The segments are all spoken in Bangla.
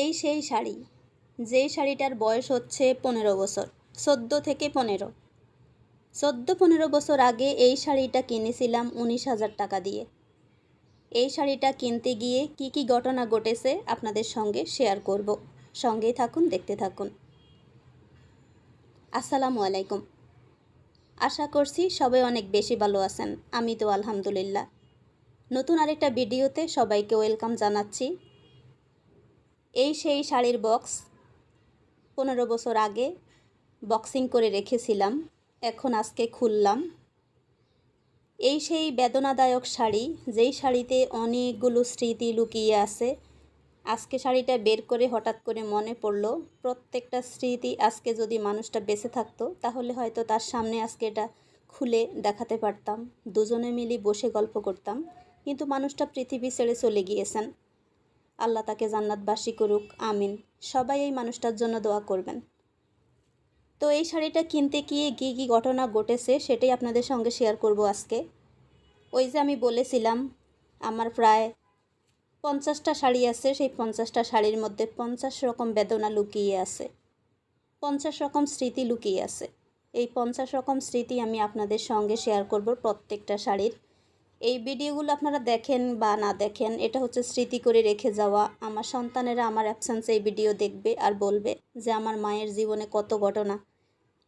এই সেই শাড়ি। যেই শাড়িটার বয়স হচ্ছে পনেরো বছর, চোদ্দ থেকে পনেরো। চোদ্দ পনেরো বছর আগে এই শাড়িটা কিনেছিলাম উনিশ হাজার টাকা দিয়ে। এই শাড়িটা কিনতে গিয়ে কি কি ঘটনা ঘটেছে আপনাদের সঙ্গে শেয়ার করব। সঙ্গেই থাকুন, দেখতে থাকুন। আসসালামু আলাইকুম। আশা করছি সবাই অনেক বেশি ভালো আছেন। আমি তো আলহামদুলিল্লাহ। নতুন আরেকটা ভিডিওতে সবাইকে ওয়েলকাম জানাচ্ছি। এই সেই শাড়ির বক্স। পনেরো বছর আগে বক্সিং করে রেখেছিলাম, এখন আজকে খুললাম। এই সেই বেদনাদায়ক শাড়ি, যেই শাড়িতে অনেকগুলো স্মৃতি লুকিয়ে আছে, আজকে শাড়িটা বের করে হঠাৎ করে মনে পড়ল, প্রত্যেকটা স্মৃতি আজকে যদি মানুষটা বেঁচে থাকতো, তাহলে হয়তো তার সামনে আজকে এটা খুলে দেখাতে পারতাম। দুজনে মিলে বসে গল্প করতাম, কিন্তু মানুষটা পৃথিবী ছেড়ে চলে গিয়েছেন। আল্লাহ তাকে জান্নাতবাসী করুক, আমিন। সবাই এই মানুষটার জন্য দোয়া করবেন। তো এই শাড়িটা কিনতে গিয়ে কী কী ঘটনা ঘটেছে সেটাই আপনাদের সঙ্গে শেয়ার করব আজকে। ওই যে আমি বলেছিলাম, আমার প্রায় পঞ্চাশটা শাড়ি আছে, সেই পঞ্চাশটা শাড়ির মধ্যে পঞ্চাশ রকম বেদনা লুকিয়ে আছে। পঞ্চাশ রকম স্মৃতি লুকিয়ে আছে। এই পঞ্চাশ রকম স্মৃতি আমি আপনাদের সঙ্গে শেয়ার করব প্রত্যেকটা শাড়ির। এই ভিডিওগুলো আপনারা দেখেন বা না দেখেন, এটা হচ্ছে স্মৃতি করে রেখে যাওয়া। আমার সন্তানেরা আমার অ্যাবসেন্সে এই ভিডিও দেখবে আর বলবে যে আমার মায়ের জীবনে কত ঘটনা।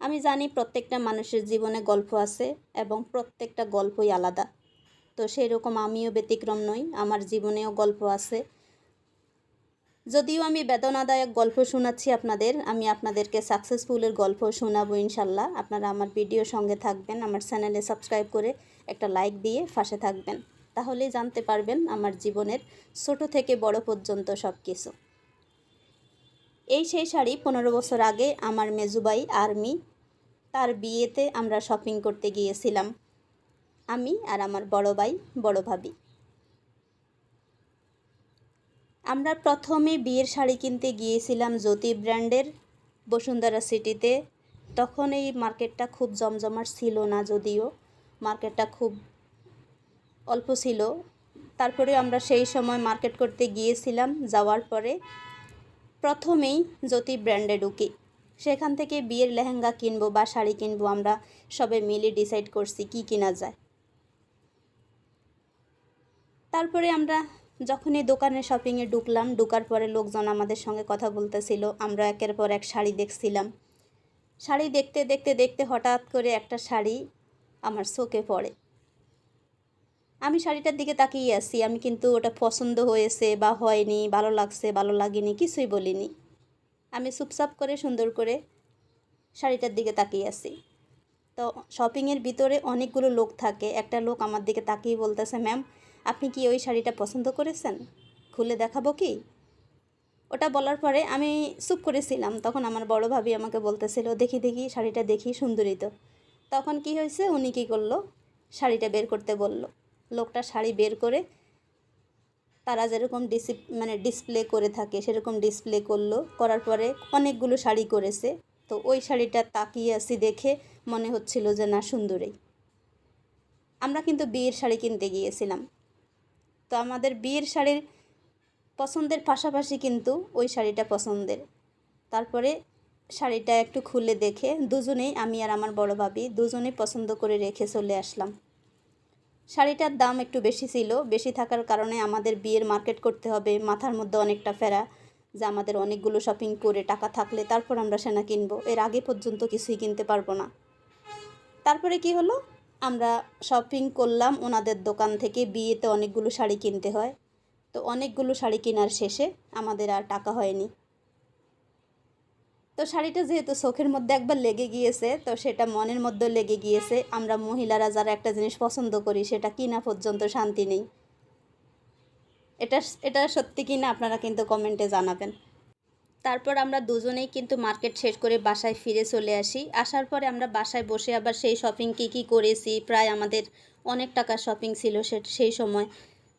আমি জানি প্রত্যেকটা মানুষের জীবনে গল্প আছে এবং প্রত্যেকটা গল্পই আলাদা। তো সেই রকম আমিও ব্যতিক্রম নই, আমার জীবনেও গল্প আছে। যদিও আমি বেদনাদায়ক গল্প শোনাচ্ছি আপনাদের, আমি আপনাদেরকে সাকসেসফুলের গল্প শোনাবো ইনশাল্লাহ। আপনারা আমার ভিডিও সঙ্গে থাকবেন, আমার চ্যানেলে সাবস্ক্রাইব করে একটা লাইক দিয়ে ফাঁসে থাকবেন। তাহলেই জানতে পারবেন আমার জীবনের ছোট থেকে বড় পর্যন্ত সব কিছু এই সেই শাড়ি পনেরো বছর আগে আমার মেজুবাই আর্মি তার বিয়েতে আমরা শপিং করতে গিয়েছিলাম। আমি আর আমার বড় ভাই, বড় ভাবি। আমরা প্রথমে বিয়ের শাড়ি কিনতে গিয়েছিলাম জ্যোতি ব্র্যান্ডের বসুন্ধরা সিটিতে। তখন এই মার্কেটটা খুব জমজমাট ছিল না যদিও। মার্কেটটা খুব অল্প ছিল। তারপরে আমরা সেই সময় মার্কেট করতে গিয়েছিলাম, যাওয়ার পরে প্রথমেই জ্যোতি ব্র্যান্ডে ঢুকি। সেখান থেকে বিয়ের লেহেঙ্গা কিনবো বা শাড়ি কিনবো, আমরা সবে মিলে ডিসাইড করছি কি কিনা যায়। তারপরে আমরা যখনই দোকানে শপিংয়ে ঢুকলাম, ঢুকার পরে লোকজন আমাদের সঙ্গে কথা বলতেছিল, আমরা একের পর এক শাড়ি দেখছিলাম। শাড়ি দেখতে দেখতে দেখতে হঠাৎ করে একটা শাড়ি আমার চোখে পড়ে। আমি শাড়িটার দিকে তাকিয়ে আছি, আমি কিন্তু ওটা পছন্দ হয়েছে বা হয়নি, ভালো লাগছে, ভালো লাগেনি, কিছুই বলিনি। আমি চুপচাপ করে, সুন্দর করে শাড়িটার দিকে তাকিয়ে আছি। তো শপিংয়ের ভিতরে অনেকগুলো লোক থাকে, একটা লোক আমার দিকে তাকিয়ে বলতেছে, ম্যাম, আপনি কি ওই শাড়িটা পছন্দ করেছেন? খুলে দেখাবো কি? ওটা বলার পরে আমি চুপ করেছিলাম। তখন আমার বড় ভাবি আমাকে বলতেছিল, দেখি দেখি, শাড়িটা দেখি, সুন্দরী তো। তখন কি হয়েছে? উনি কী করল? শাড়িটা বের করতে বলল। লোকটা শাড়ি বের করে তারা যেরকম ডিসি মানে ডিসপ্লে করে থাকে, সেরকম ডিসপ্লে করল। করার পরে অনেকগুলো শাড়ি করেছে। তো ওই শাড়িটা তাকিয়ে আসি দেখে মনে হচ্ছিল যে, না, সুন্দরী। আমরা কিন্তু বিয়ের শাড়ি কিনতে গিয়েছিলাম। তো আমাদের বিয়ের শাড়ির পছন্দের পাশাপাশি কিন্তু ওই শাড়িটা পছন্দের। তারপরে শাড়িটা একটু খুলে দেখে দুজনেই, আমি আর আমার বড় ভাবি দুজনেই পছন্দ করে রেখে চলে আসলাম। শাড়িটার দাম একটু বেশি ছিল, বেশি থাকার কারণে আমাদের বিয়ের মার্কেট করতে হবে, মাথার মধ্যে অনেকটা ফেরা যে আমাদের অনেকগুলো শপিং করে টাকা থাকলে তারপর আমরা সেনা কিনবো, এর আগে পর্যন্ত কিছুই কিনতে পারব না। তারপরে কি হলো? আমরা শপিং করলাম ওনাদের দোকান থেকে, বিয়েতে অনেকগুলো শাড়ি কিনতে হয়। তো অনেকগুলো শাড়ি কেনার শেষে আমাদের আর টাকা হয়নি। তো শাড়িটা যেহেতু চোখের মধ্যে একবার লেগে গিয়েছে, তো সেটা মনের মধ্যে লেগে গিয়েছে। আমরা মহিলারা যারা একটা জিনিস পছন্দ করি, সেটা কিনা পর্যন্ত শান্তি নেই। এটা এটা সত্যি কিনা আপনারা কিন্তু কমেন্টে জানাবেন। তারপর আমরা দুজনেই কিন্তু মার্কেট শেষ করে বাসায় ফিরে চলে আসি। আসার পরে আমরা বাসায় বসে আবার সেই শপিং কী কী করেছি, প্রায় আমাদের অনেক টাকার শপিং ছিল সে, সেই সময়।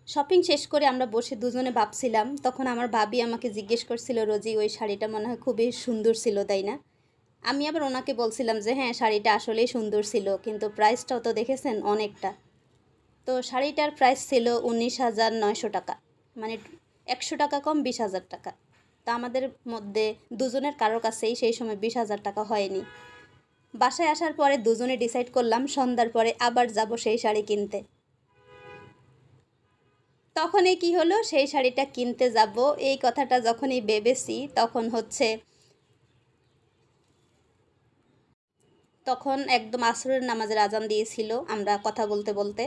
শপিং শেষ করে আমরা বসে দুজনে ভাবছিলাম, তখন আমার ভাবি আমাকে জিজ্ঞেস করছিল, রোজি, ওই শাড়িটা মনে হয় খুবই সুন্দর ছিল, তাই না? আমি আবার ওনাকে বলছিলাম যে হ্যাঁ শাড়িটা আসলেই সুন্দর ছিল, কিন্তু প্রাইসটাও তো দেখেছেন অনেকটা। তো শাড়িটার প্রাইস ছিল উনিশ হাজার নয়শো টাকা মানে একশো টাকা কম বিশ হাজার টাকা। তা আমাদের মধ্যে দুজনের কারোর কাছেই সেই সময় বিশ হাজার টাকা হয়নি। বাসায় আসার পরে দুজনে ডিসাইড করলাম, সন্ধ্যার পরে আবার যাব সেই শাড়ি কিনতে। তখনই কি হলো? সেই শাড়িটা কিনতে যাব। এই কথাটা যখনই ভেবেছি, তখন হচ্ছে তখন একদম আসরের নামাজের আজান দিয়েছিল আমরা কথা বলতে বলতে।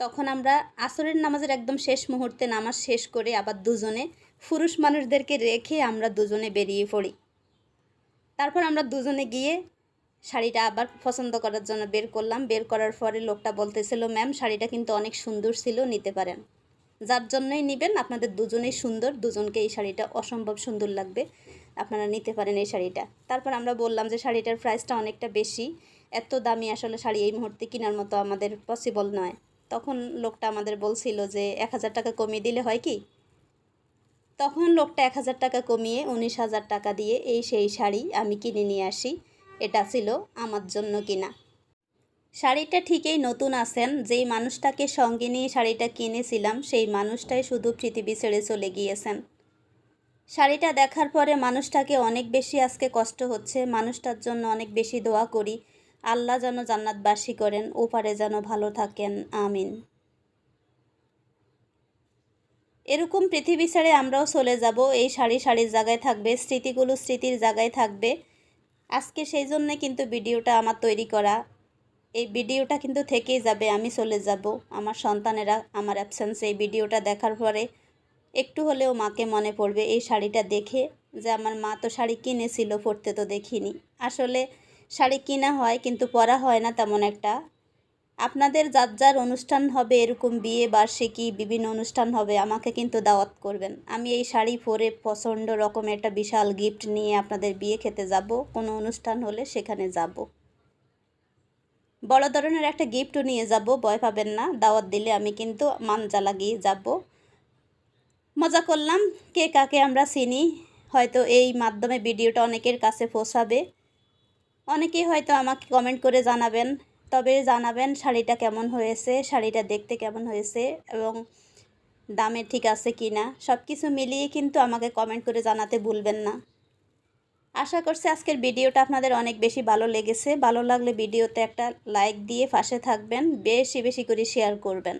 তখন আমরা আসরের নামাজের একদম শেষ মুহূর্তে নামাজ শেষ করে আবার দুজনে পুরুষ মানুষদেরকে রেখে আমরা দুজনে বেরিয়ে পড়ি। তারপর আমরা দুজনে গিয়ে শাড়িটা আবার পছন্দ করার জন্য বের করলাম। বের করার পরে লোকটা বলতেছিল, ম্যাম, শাড়িটা কিন্তু অনেক সুন্দর ছিল, নিতে পারেন। যার জন্যই নেবেন, আপনাদের দুজনেই সুন্দর, দুজনকে এই শাড়িটা অসম্ভব সুন্দর লাগবে, আপনারা নিতে পারেন এই শাড়িটা। তারপর আমরা বললাম যে শাড়িটার প্রাইসটা অনেকটা বেশি, এত দামি আসলে শাড়ি এই মুহূর্তে কেনার মতো আমাদের পসিবল নয়। তখন লোকটা আমাদের বলছিল যে, এক হাজার টাকা কমিয়ে দিলে হয় কি? তখন লোকটা এক হাজার টাকা কমিয়ে উনিশ হাজার টাকা দিয়ে এই সেই শাড়ি আমি কিনে নিয়ে আসি, এটা ছিল আমার জন্য কিনা। শাড়িটা ঠিকই নতুন আছেন। যেই মানুষটাকে সঙ্গে নিয়ে শাড়িটা কিনেছিলাম, সেই মানুষটাই শুধু পৃথিবী ছেড়ে চলে গিয়েছেন। শাড়িটা দেখার পরে মানুষটাকে অনেক বেশি আজকে কষ্ট হচ্ছে। মানুষটার জন্য অনেক বেশি দোয়া করি। আল্লাহ যেন জান্নাতবাসী করেন, ওপারে যেন ভালো থাকেন। আমিন। এরকম পৃথিবী ছেড়ে আমরাও চলে যাব। এই শাড়ি শাড়ির জায়গায় থাকবে, স্মৃতিগুলো স্মৃতির জায়গায় থাকবে। আজকে সেই জন্যে কিন্তু ভিডিওটা আমার তৈরি করা। এই ভিডিওটা কিন্তু থেকেই যাবে, আমি চলে যাব। আমার সন্তানেরা আমার অ্যাবসেন্সে এই ভিডিওটা দেখার পরে একটু হলেও মাকে মনে পড়বে এই শাড়িটা দেখে যে আমার মা তো শাড়ি কিনেছিল পরতে তো দেখিনি। আসলে শাড়ি কিনা হয় কিন্তু পরা হয় না তেমন একটা। আপনাদের যার যার অনুষ্ঠান হবে, এরকম বিয়ে, বার্ষিকী, বিভিন্ন অনুষ্ঠান হবে, আমাকে কিন্তু দাওয়াত করবেন। আমি এই শাড়ি পরে প্রচণ্ড রকমের একটা বিশাল গিফট নিয়ে আপনাদের বিয়ে খেতে যাব। কোনো অনুষ্ঠান হলে সেখানে যাব। বড় ধরনের একটা গিফটও নিয়ে যাব, ভয় পাবেন না, দাওয়াত দিলে আমি কিন্তু মানজা লাগিয়ে যাব। মজা করলাম, কে কাকে আমরা চিনি, হয়তো এই মাধ্যমে ভিডিওটা অনেকের কাছে পৌঁছাবে। অনেকেই হয়তো আমাকে কমেন্ট করে জানাবেন, তবে জানাবেন শাড়িটা কেমন হয়েছে, শাড়িটা দেখতে কেমন হয়েছে এবং দামে ঠিক আছে কি না সব কিছু মিলিয়ে কিন্তু আমাকে কমেন্ট করে জানাতে ভুলবেন না। আশা করছি আজকের ভিডিওটা আপনাদের অনেক বেশি ভালো লেগেছে। ভালো লাগলে ভিডিওতে একটা লাইক দিয়ে পাশে থাকবেন, বেশি বেশি করে শেয়ার করবেন।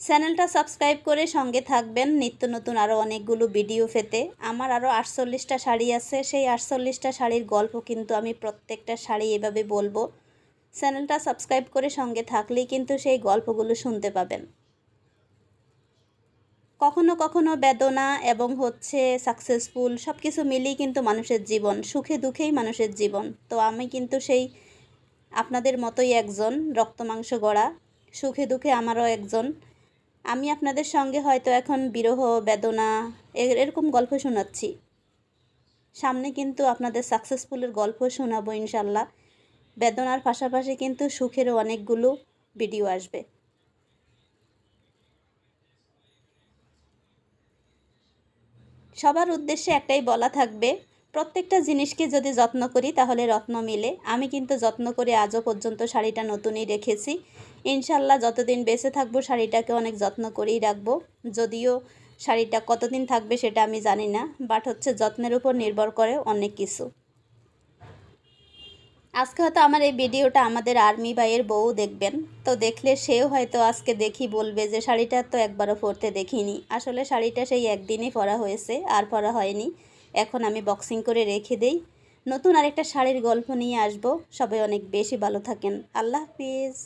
চ্যানেলটা সাবস্ক্রাইব করে সঙ্গে থাকবেন, নিত্য নতুন আরও অনেকগুলো ভিডিও পেতে। আমার আরও আটচল্লিশটা শাড়ি আছে, সেই আটচল্লিশটা শাড়ির গল্প কিন্তু আমি প্রত্যেকটা শাড়ি এভাবে বলব। চ্যানেলটা সাবস্ক্রাইব করে সঙ্গে থাকলেই কিন্তু সেই গল্পগুলো শুনতে পাবেন। কখনো কখনো বেদনা এবং হচ্ছে সাকসেসফুল সব কিছু মিলিয়ে কিন্তু মানুষের জীবন, সুখে দুঃখেই মানুষের জীবন। তো আমি কিন্তু সেই আপনাদের মতোই একজন, রক্ত মাংস গড়া, সুখে দুঃখে আমারও একজন। আমি আপনাদের সঙ্গে হয়তো এখন বিরহ, বেদনা এরকম গল্প শোনাচ্ছি। সামনে কিন্তু আপনাদের সাকসেসফুলের গল্প শোনাবো ইনশাল্লাহ। বেদনার পাশাপাশি কিন্তু সুখেরও অনেকগুলো ভিডিও আসবে। সবার উদ্দেশ্যে একটাই বলা থাকবে, প্রত্যেকটা জিনিসকে যদি যত্ন করি তাহলে রত্ন মিলে। আমি কিন্তু যত্ন করে আজও পর্যন্ত শাড়িটা নতুনই রেখেছি। ইনশাল্লাহ যতদিন বেঁচে থাকব শাড়িটাকে অনেক যত্ন করেই রাখব। যদিও শাড়িটা কতদিন থাকবে সেটা আমি জানি না বাট হচ্ছে যত্নের উপর নির্ভর করে অনেক কিছু। আজকে হয়তো আমার এই ভিডিওটা আমাদের আর্মি ভাইয়ের বউ দেখবেন। তো দেখলে সেও হয়তো আজকে দেখি বলবে যে, শাড়িটা তো একবারও পরতে দেখিনি। আসলে শাড়িটা সেই একদিনই পরা হয়েছে, আর পরা হয়নি। এখন আমি বক্সিং করে রেখে দেই। নতুন আরেকটা শাড়ির গল্প নিয়ে আসব। সবাই অনেক বেশি ভালো থাকেন। আল্লাহ হাফিজ।